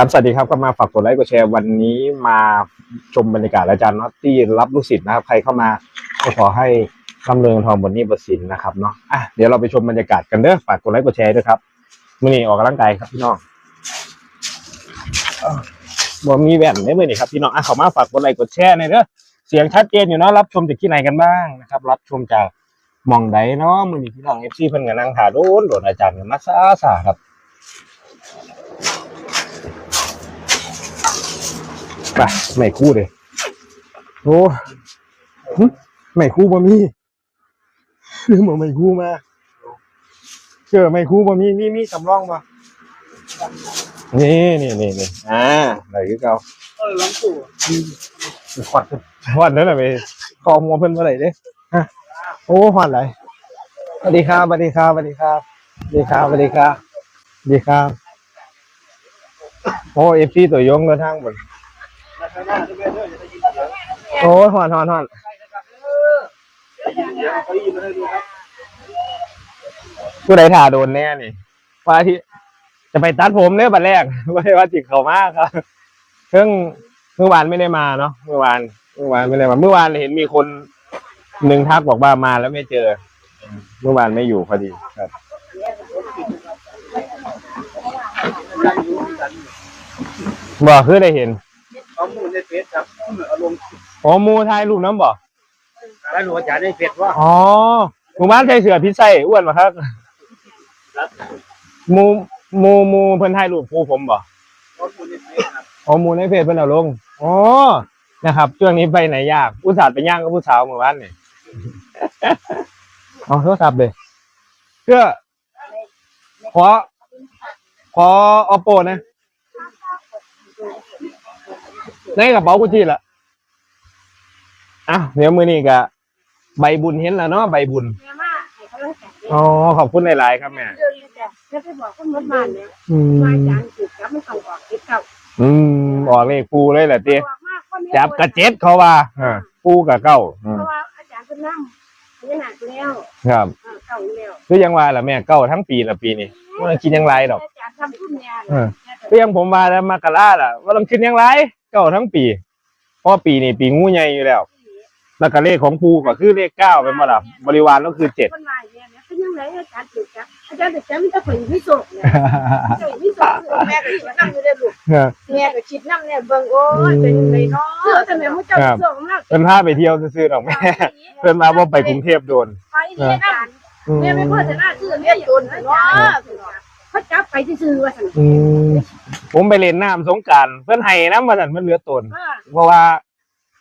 ครับสวัสดีครับก็มาฝากกดไลค์กดแชร์วันนี้มาชมบรรยากาศอาจารย์น็อตที่รับลูกศิษย์นะครับ ใครเข้ามาก็ขอให้ร่ำเริงทองบนนี้ประสินนะครับเนาะอะเดี๋ยวเราไปชมบรรยากาศกันเด้อฝากกดไลค์กดแชร์ด้วยครับมื่อนี้ออกกำลังกายครับพี่น้องอบ่มีแว่นได้มื่อนี้ครับพี่น้องอะเข้ามาฝากกดไลค์กดแชร์หน่อยเด้อเสียงชัดเจนอยู่เนาะรับชมจากที่ไหนกันบ้างนะครับ รับชมจากมองใดเนาะมื่อนี้พี่น้องเอฟซีเพิ่นก็นั่งถ่าโดนโดนอาจารย์กันมาซาซาครับ ไปไม่คู่เลยโอ้หึไม่คู่บ่มีหรือบ่ไม่คู่มาเจอไม่คู่บ่มีมีมีสำรองบ่นี่นี่นี่นี่อ่าไหนคือเก่าเออหลังตู่ขวัญขวัญนั่นแหละไปคอหัวเพิ่นเมื่อไหร่เด้ฮะโอ้ขวัญอะไรสวัสดีครับสวัสดีครับสวัสดีครับสวัสดีครับสวัสดีครับสวัสดีครับโอ้เอฟซีตัวยงเดินทางบน โอ้ยหอนหอนหอนผู้ใดถ่าโดนแน่นี่ว่าที่จะไปตัดผมเนี่ยบัดแรกไม่ได้ว่าจิกเขามากครับเพิ่งเมื่อวานไม่ได้มาเนาะเมื่อวาน เมื่อวานไม่ได้มา เมื่อวานเห็นมีคนหนึ่งทักบอกว่ามาแล้วไม่เจอ เมื่อวานไม่อยู่พอดีครับนั่งอยู่ที่กันบอกคือได้เห็น เขามูในเฟซครับอารมณ์อ๋อหมูถ่ายรูปน้ำบอกแล้วรู้อาจารย์ในเฟซว่าอ๋อหมู่บ้านใส่เสือพิษไส้อ้วนมาครับหมูหมูหมูเพิ่นถ่ายรูปคู่ผมบอกเขามูในเฟซครับอ๋อหมูในเพจเพิ่นเอาลงอ๋อนะครับช่วงนี้ไปไหนยากอุตส่าห์ไปย่างกับผู้สาวเมื่อวานนี่เอาโทรศัพท์เลยเพื่อขอขอ oppo นะ ในกระเป๋ากุชชี่ละอะเดี๋ยวมือนี้กะใบบุญเห็นแล้วเนาะใบบุญแม่มาให้เขาเลยแต่อ๋อขอบคุณหลายๆครับแม่เดินเลยแต่แล้วไปบอกคนรถบ้านเนี่ยอืว่ามอาจารย์ถูกจับไม่ต้องออกคิดเก่าอืมบอกเลขปูเลยแหละเตี้ยบอกมากคนนี้จับกระเจ็ดเขาว่าอ่าปูกับเก้าอืมเพราะว่าอาจารย์เป็นน้ำนี่หนักแล้วครับเออเก่าแล้วคือยังว่าล่ะแม่เก้าทั้งปีละปีนี่ว่าต้องกินยังไรดอกอาจารย์ทำทุ่นยาเออคือยังผมว่าแล้วมากะลาล่ะว่าต้องกินยังไร เก้าทั้งปีเพราะปีนี่ปีงูใหญ่อยู่แล้ว แล้วก็เลขของภูก็คือเลขเก้าเป็นมาล่ะบริวารก็คือเจ็ดคนมาเนี่ยเนี่ยเป็นยังไงอาจารย์ถูกจับอาจารย์ถูกจับไม่ต้องฝืนไม่โศกเนี่ยไม่โศกแม่ก็คิดน้ำอยู่ในลูกแม่ก็คิดน้ำเนี่ยเบิ่งโอ้ยเป็นยังไงเนาะเสื้อแต่แม่มุ้งจับเสื้อของเราเพิ่นพาไปเที่ยวซื่อๆดอกแม่เพิ่นมาว่าไปกรุงเทพโดนไปเนี่ยอาจารย์อืมแม่ไม่พูดแต่หน้าเสื้อแม่ตุนเนาะเขาจับไปซื่อว่าสั่นอืม ผมไปเล่นน้ำสงกรารเพิ่นให้น้ำมาสั่นเพิ่นเหลือตนว่าเพราะว่า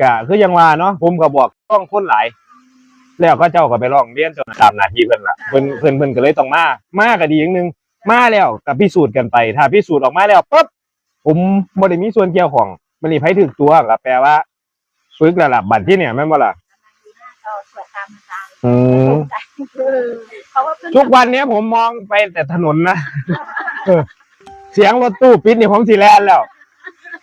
ก็คือยังว่าเนาะผมก็บอกต้องคนหลาย แล้วก็เจ้าก็ไปร้องเรียนจนตามหน้าที่เพิ่นล่ะเพิ่นเพิ่นเพิ่นก็เลยต้องมามาก็ดีอย่างหนึงมาแล้วก็พิสูจน์กันไป ถ้าพิสูจน์ออกมาแล้วปุ๊บผมบ่ได้มีส่วนเกี่ยวของมันนี่ไผถึกตัวก็แปลว่าฝึกระดับบัดที่เนี่ยแม่นบ่ล่ะเราสวดตามอาจารย์อืมเขาว่าเพิ่นทุกวันเนี้ยผมมองไปแต่ถนนนะเออ เสียงรถตู้ปิดนี่ผมสิแลนแล้ว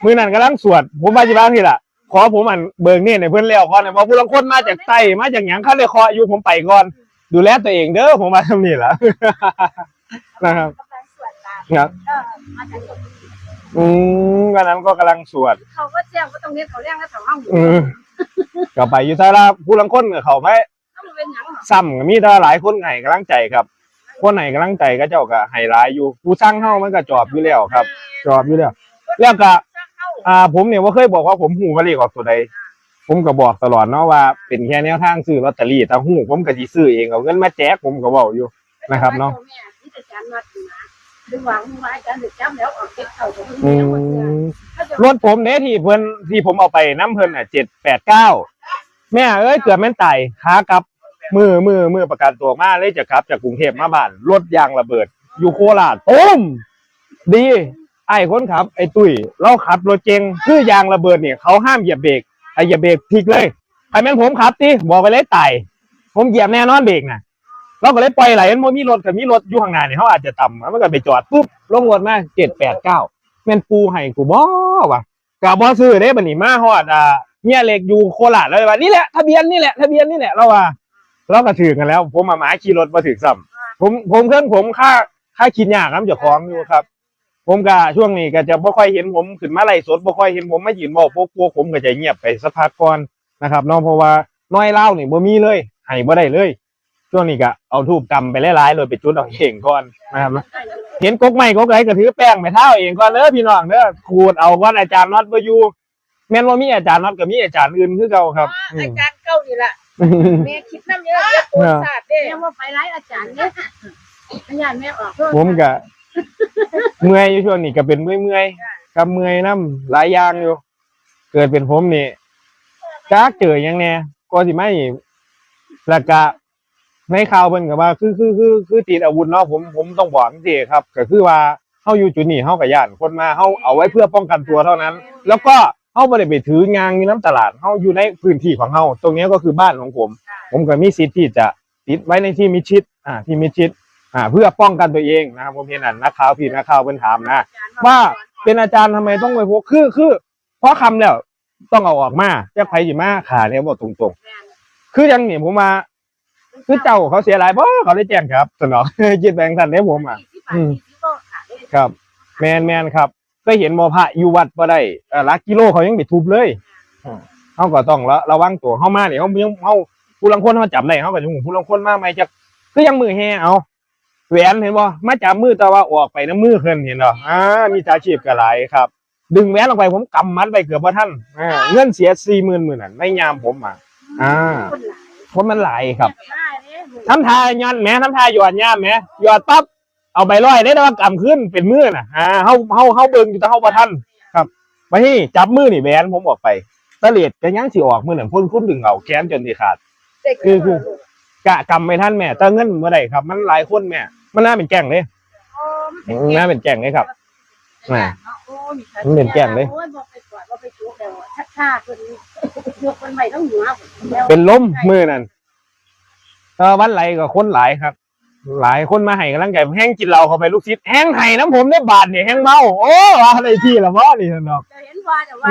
มื้อนั้นกำลังสวด ผมว่าสิบ้างทีล่ะขอผมอันเบิกนี่ในเพื่อนแล้วก่อนนะเพราะผู้ลังคนมาจากใต้มาจากหยังเขาเลยขออยู่ผมไปก่อน ดูแลตัวเองเด้อผมมาทำนี่ล่ะนะครับกำลังสวดตามครับเออมาจากสวดอืมวันนั้นก็กำลังสวด เขาก็แจ้งว่าตรงนี้เขาเรียกว่าแถวห้องอืมก็ไปอยู่ท่าละผู้ลังคนกับเขาไปต้องเป็นหยังหรอซ้ำก็มีแต่หลายคนให้กำลังใจครับ คนไหนกำลังใจก็เจ้าก็ให้หลายอยู่ผู้สร้างเฮามันก็จอบอยู่แล้วครับ จอบอยู่แล้ว แล้วก็ อ่า ผมเนี่ยว่าเคยบอกว่าผมหูว่าเลขออกตัวใดผมก็บอกตลอดเนาะว่าเป็นแค่แนวทางซื้อลอตเตอรี่ถ้าหูผมก็สิซื้อเองเอาเงินมาแจกผมก็เว้าอยู่นะครับเนาะที่อาจารย์วัดนะดึงหวังว่าอาจารย์จะจับแล้วออกเก็บเขาของอืเพิ่นมรถผมเนี่ยที่เพิ่นที่ผมเอาไปน้ำเพิ่นอะเจ็ดแปดเก้าแม่เอ้ยเกือบแม่นตายขากลับ มือมือมือประกันตัวมาเลยจะกลับจากกรุงเทพมาบ้านรถยางระเบิด อยู่โคราชตุ้มดี ไอ้คนขับ ไอ้ตุ้ยเราขับรถเจงคือยางระเบิดเนี่ยเขาห้ามเหยียบเบรกไอ้เหยียบเบรกพลิกเลยใครแม่นผมขับติบอกไปเลยตายผมเหยียบแน่นอนเบรกนะเราก็เลยปล่อยไหลมันมีรถกับมีรถอยู่ข้างหน้าเนี่ยเขาอาจจะต่ำมันก็ไปจอดปุ๊บลงรถมาเจ็ดแปดเก้าแม่นปูให้กูบ่วะกะบ่ซื้อเด้บัดนี้มาฮอดอ่าเมียเหล็กอยู่โคราชเลยว่านี่แหละทะเบียนนี่แหละทะเบียนนี่แหละเราว่า เราก็ถือกันแล้ว ผมมาหมาขี่รถมาถือซ้ำผมผมเครื่องผมค่าค่าคิดยากน้ำเจ้าของอยู่ครับผผมก็ช่วงนี้ก็จะบ่ค่อยเห็นผมขึ้นมาไล่สดบ่ค่อยเห็นผมมายืนบอกพวกพวกผมก็จะเงียบไปสักพักก่อนนะครับเนาะเพราะว่าน้อยเล่านี่บ่มีเลยให้บ่ได้เลย ช่วงนี้ก็เอาทูบกำไปหลายๆเลยไปจุดเอาเองก่อนนะครับเห็นกกไม้กกไรก็ถือแป้งไปเท้าเองก่อนเด้อพี่น้องเด้อขูดเอาก่อนอาจารย์น็อตบ่อยู่แม่นว่ามีอาจารย์น็อตก็มีอาจารย์อื่นคือเก่าครับอือามจารย์เก่านี่ล่ะ แม่คิดน้ำเยอะเยอะปวดศาสตร์เด้แม่ว่าไปไล่อาจารย์เนี่ยอาจารย์แม่ออกผมก็เมื่อยอยู่ช่วงนี้ก็เป็นเมื่อยเมื่อยๆกับเมื่อยน้ำหลายอย่างอยู่ เกิดเป็นผมนี่จักเจอหยังแน่ก็สิไม่แล้วก็ในข่าวเพิ่นก็ว่า คือคือคือคือติดอาวุธเนาะผมผมต้องบอกจริงๆครับ ก็คือว่าเฮาอยู่จุดนี้เฮาก็ย่านคนมาเฮาเอาไว้เพื่อป้องกันตัวเท่านั้น แล้วก็ เฮาบ่ได้ไปถืองานอยู่น้ำตลาดเฮาอยู่ในพื้นที่ของเฮาตรงนี้ก็คือบ้านของผม ผมก็มีสิทธิ์ที่จะติดไว้ในที่มิดชิดอ่าที่มิดชิดอ่าเพื่อป้องกันตัวเองนะครับผมเห็นอันนักข่าวพี่นักข่าวเพิ่นถามนะว่าเป็นอาจารย์ทำไมต้องไปพกคือคือ เพราะคำแล้วต้องเอาออกมาจะไผสิมาขาเนี่ยบอกตรงๆ คือยังเนี่ยผมมา คือเจ้าเขาเสียหลายเพราะเขาได้แจ้งครับสนองคิดแบงทันได้ผมอะครับ แมนแมนครับ ก็เห็นหมอพระอยู่วัดบ่ได้เอ่อหลักกิโลเขายังไปทุบเลยอืมเขาก็ต้องระระวังตัวเข้ามาเนี่ยเขายังเขาผู้ลังคนเขาจับได้เขาก็ยุ่งผู้ลังคนมาไม่จะคือยังมือแห่เอาแหวนเห็นบ่มาจับมือแต่ว่าออกไปน้ำมือเพิ่นเห็นบ่อ่ามีตาชีพก็หลายครับ ดึงแหวนลงไปผมกำมัดไปเกือบว่าท่านอ่าเงินเสียสี่หมื่นหมื่นนั่นในยามผมอะ อ่าเพราะมันหลายครับทำทายย้อนแหมทำทายหยอดย่ามแหมหยอดปั๊บ เอาใบร้อยได้แต่ว่ากำขึ้นเป็นมือน่ะอ่าเฮาเฮาเฮาเบิ่งอยู่แต่เฮาบ่ทันครับไปที่จับมือนี่แหวนผมออกไปตะเลียดก็ยังสิออกมือนั่นพุ่นคุ้นดึงเอาแขนจนสิขาด คือคือกะกำไม่ทันแม่แต่เงินเมื่อไหร่ครับ มันหลายคนแม่ มันน่าเป็นแก่งเลยน่าเป็นแก่งเลยครับน่ะมันเป็นแก่งเลยโอ้ยบอกไปกอดบอกไปจุกแล้วชักชาคนยกคนใหม่ต้องหัวแล้วเป็นล้มมือนั่นเออวันไหลก็คนหลายครับ หลายคนมาให้กำลังใจแห้งกินเหล้าเข้าไปลูกศิษย์แห้งไห้น้ำผมได้บาทเนี่ยแห้งเมา โอ้อะไรที่ละวะนี่ท่านดอกเจ้าเห็นว่าแต่ว่า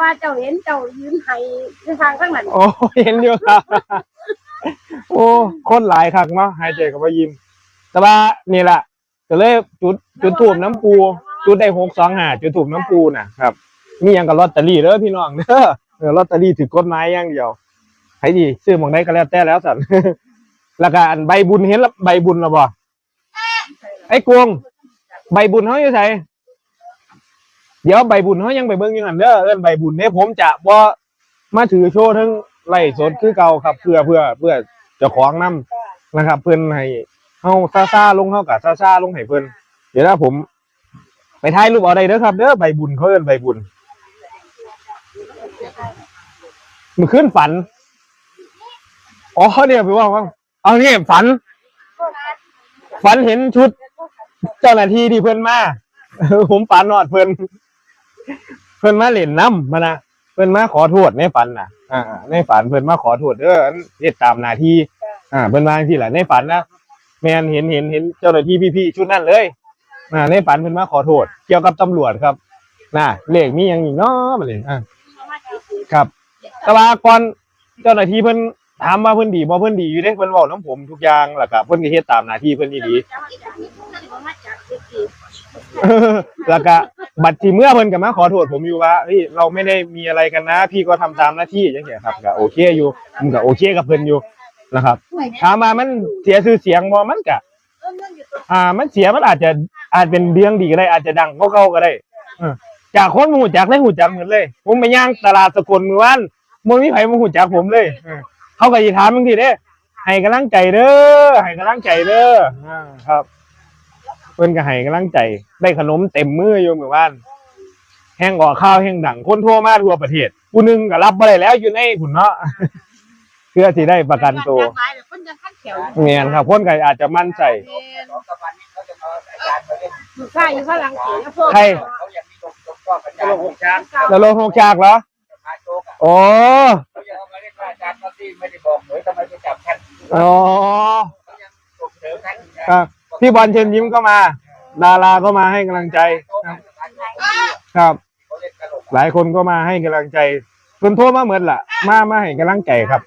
ว่าเจ้าเห็นเจ้ายืนไห้ทางข้างหลังโอ้เห็นอยู่ครับโอ้คนหลายคักเนาะหายใจกับว่ายิ้มแต่ว่านี่แหละก็เลยจุดจุดถูบน้ำปู จุดได้หกสองห้าจุดถูบน้ำปูน่ะครับมีหยังกับลอตเตอรี่เด้อพี่น้องเด้อเออลอตเตอรี่ถือกฎหมายอย่างเดียวใครดีซื้อหมองได้ก็แล้วแต่แล้วสัน แล้วก็อันใบบุญเห็นแล้วใบบุญแล้วบ่ไอ้กวง ใบบุญเขาอยู่ไสเดี๋ยวใบบุญเขายังไปเบิ่งอยู่นั่นเด้อเอิ้นใบบุญเนี่ยผมจะบ่มาถือโชว์ทั้งไล่สดคือเก่าครับเพื่อเพื่อเพื่อเจ้าของนํนะครับ เพิ่นให้เฮาซาซาลงเฮากับซาซาลงให้เพิ่นเดี๋ยวถ้าผม ไปถ่ายรูปเอาได้เด้อครับเด้อใบบุญเขาเอิ้นใบบุญมันขึ้นฝัน อ๋อเนี่ยพี่ว่าว่า เอานี่ฝัน ฝันเห็นชุด เจ้าหน้าที่ที่เพิ่อนมาผมฝันนอดเพิ่อนเพิ่อนมาเล่นน้ำมานะเพิ่อนมาขอโทษในฝันน่ะอ่า ในฝันเพิ่อนมาขอโทษเออันเฮ็ดตามหน้าที่อ่า เพิ่อนมาที่แหละในฝันนะแมนเห็นเห็นเห็นเจ้าหน้าที่พี่ๆชุดนั้นเลยอ่าในฝันเพิ่อนมาขอโทษ เกี่ยวกับตำรวจครับน่ะเลขมีหยังอีกเนาะมาเลยอ่าครับ แต่ว่าก่อนเจ้าหน้าที่เพิ่อน ถามว่าเพิ่อนดีบ่เพิ่อนดีอยู่เด้เพิ่อนเว้านํผมทุกอย่างแล้วก็เพิ่อนก็เฮ็ดตามหน้าที่เพิ่อนดีๆแล้วก็บัดที่เมื่อเพิ่อนก็มาขอโทษผมอยู่ว่าเฮ้ยเราไม่ได้มีอะไรกันนะ พี่ก็ทำตามหน้าที่จังซี่ครับก็โอเคอยู่ผมก็โอเคกับเพิ่อนอยู่นะครับถามมามันเสียชื่อเสียงบ่มันก็อ่า มันเสียมันอาจจะอาจเป็นเรื่องดีก็ได้อาจจะดังก็เก่าก็ได้เออจากคนมาหูจักได้หูจักเหมือนเลย ผมไปย่างตลาดสกลเมื่อวานบ่มีไผมาหูจักผมเลยเออ เขาก็สิถามบางทีเด้ให้กำลังใจเด้อให้กำลังใจเด้ออ่าครับเพิ่นก็ให้กำลังใจ ได้ขนมเต็มมืออยู่เมื่อวานแห้งออกข้าวแห้งดังคนทั่วมาทั่วประเทศผู้หนึงก็รับบ่ได้แล้วอยู่ในหุ่นเนาะ เพื่อที่ได้ประกันตัวคนยังขั้นแถวเมียนครับคนก็อาจจะมั่นใจสองสามวันนี้เขาจะเอาอาจารย์มาเล่นอยู่ข้างอยู่ข้างหลังเสียพวกเขาอยากมีลงลงก็อาจารย์หกชั้นแล้วลงหกฉากเหรอพาโจ๊กอ่ ที่ไม่ได้บอกเลยทำไมไปจับท่านอ๋อเขายังส่งเสริมท่านอยู่นะ ครับพี่บอลเชิญยิ้มก็มา ดาราก็มาให้กำลังใจครับครับเขาเล่นตลกหลายคนก็มาให้กำลังใจเพิ่นโทรมาเหมือนล่ะ มามาให้กำลังใจครับ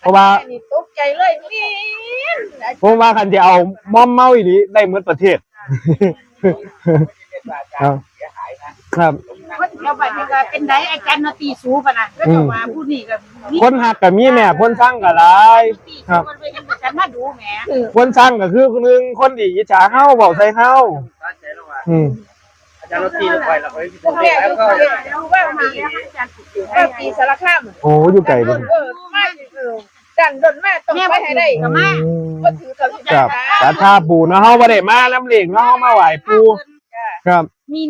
เพราะว่านี่ตกใจเลยนี่ผมว่าคันจะเอามอมเมาอีดีได้เหมือนประเทศไม่ได้เล่นครับเสียหายนะ ครับ คนเดียวไปนี่ก็เป็นไดอาจารย์นตีสูปะนะก็จะว่าผู้นี้ก็มีคนหักก็มีแม่คนสร้างก็หลาย ตีสูมันไปเห็นอาจารย์มาดูแหมคนสร้างก็คือคนหนึงคนที่อิจฉาเฮาเว้าใส่เฮาตั้งใจแล้วว่าอืมอาจารย์เราตีเราไปเราไปที่พวกเรีแม่ยกแล้วก็ก็รู้ว่ามีอาจารย์ตีว่าตีสารคามโอ้อยู่ไกลเด้อเออมาเออดันดนแม่ต้องไปให้ได้ก็มาอืมก็ถือกับ ครับสาธาปู่เนาะเฮาบ่ได้มาน้ำเหล็กเนาะเฮามาไหว้ปู่ครับ มี